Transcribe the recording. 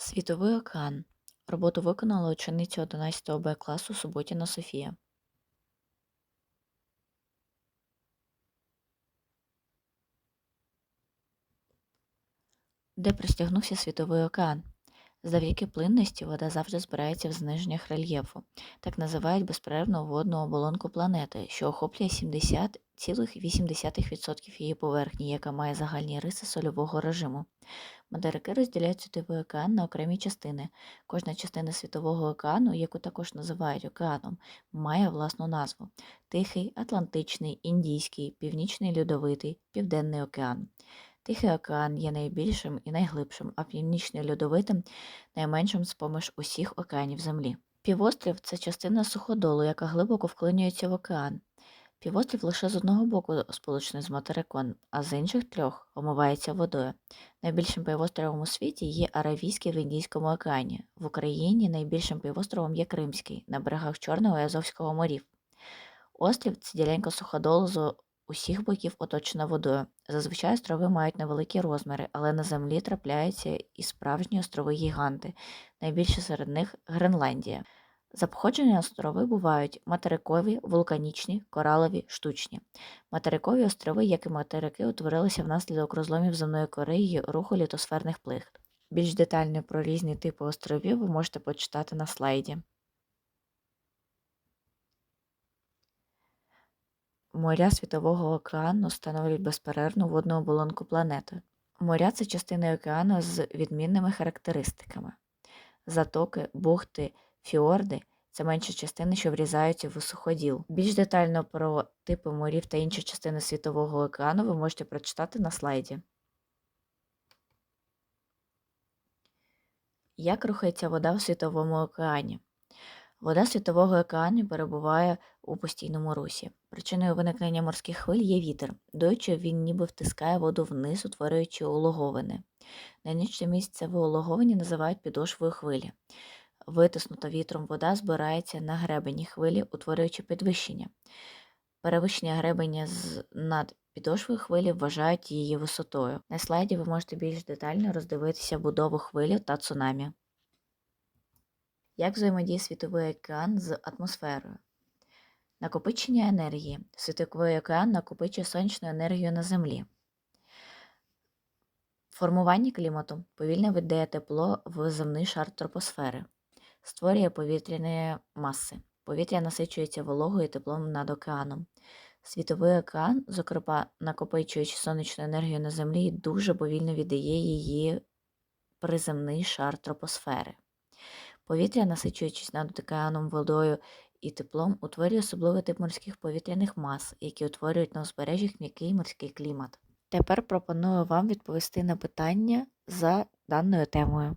Світовий океан. Роботу виконала учениця 11 Б класу Суботіна Софія. Де простягнувся світовий океан? Завдяки плинності вода завжди збирається в зниженнях рельєфу. Так називають безперервну водну оболонку планети, що охоплює 70,8% її поверхні, яка має загальні риси сольового режиму. Материки розділяють світовий океан на окремі частини. Кожна частина світового океану, яку також називають океаном, має власну назву: Тихий, Атлантичний, Індійський, Північний Льодовитий, Південний океан. Тихий океан є найбільшим і найглибшим, а Північний Льодовитим найменшим з поміж усіх океанів Землі. Півострів це частина суходолу, яка глибоко вклинюється в океан. Півострів лише з одного боку сполучений з материком, а з інших трьох омивається водою. Найбільшим півостровом у світі є Аравійський в Індійському океані. В Україні найбільшим півостровом є Кримський, на берегах Чорного і Азовського морів. Острів це ділянка суходолу з усіх боків оточена водою. Зазвичай острови мають невеликі розміри, але на землі трапляються і справжні острови-гіганти, найбільше серед них Гренландія. За походження острови бувають материкові, вулканічні, коралові, штучні. Материкові острови, як і материки, утворилися внаслідок розломів земної кори й руху літосферних плихт. Більш детально про різні типи островів ви можете почитати на слайді. Моря Світового океану становлять безперервну водну оболонку планети. Моря це частини океану з відмінними характеристиками. Затоки, бухти, фіорди це менші частини, що врізаються в суходіл. Більш детально про типи морів та інші частини Світового океану ви можете прочитати на слайді. Як рухається вода в Світовому океані? Вода Світового океану перебуває у постійному русі. Причиною виникнення морських хвиль є вітер. Дуючи, він ніби втискає воду вниз, утворюючи улоговини. Найнижче місце в улоговині називають підошвою хвилі. Витиснута вітром вода збирається на гребені хвилі, утворюючи підвищення. Перевищення гребеня з над підошвою хвилі вважають її висотою. На слайді ви можете більш детально роздивитися будову хвилі та цунамі. Як взаємодіє світовий океан з атмосферою? Накопичення енергії. Світовий океан накопичує сонячну енергію на Землі. Формування клімату повільно видає тепло в земний шар тропосфери, створює повітряні маси. Повітря насичується вологою і теплом над океаном. Світовий океан, зокрема, накопичуючи сонячну енергію на Землі, дуже повільно віддає її приземний шар тропосфери. Повітря, насичуючись над океаном водою і теплом, утворює особливий тип морських повітряних мас, які утворюють на узбережжях м'який морський клімат. Тепер пропоную вам відповісти на питання за даною темою.